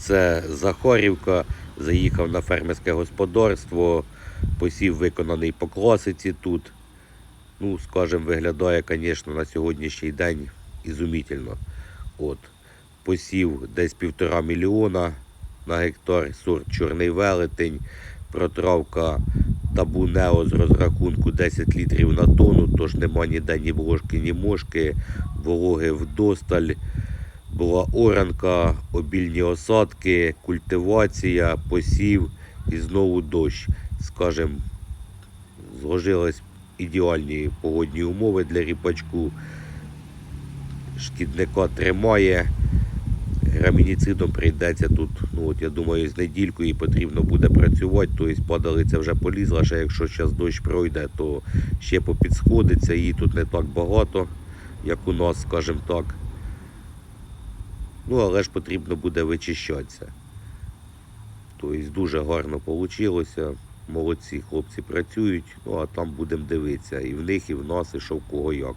Це Захарівка, заїхав на фермерське господарство, посів виконаний по класиці тут. Ну, скажімо, виглядає, звісно, на сьогоднішній день ізумітельно. От. Посів десь півтора мільйона на гектар, сорт чорний велетень, протравка табу Нео з розрахунку 10 літрів на тонну, тож нема ніде ні бложки, ні мошки, вологи вдосталь. Була оранка, обільні осадки, культивація, посів і знову дощ. Скажем, зложились ідеальні погодні умови для ріпачку. Шкідника тримає. Грамініцидом прийдеться тут, ну от я думаю, з недількою потрібно буде працювати. Тобто падалиця вже полізла, ще якщо зараз дощ пройде, то ще попідсходиться. Її тут не так багато, як у нас, скажімо так. Ну, але ж потрібно буде вичищатися. Тобто дуже гарно вийшло. Молодці хлопці працюють, ну а там будемо дивитися. І в них, і в нас, і що в кого як.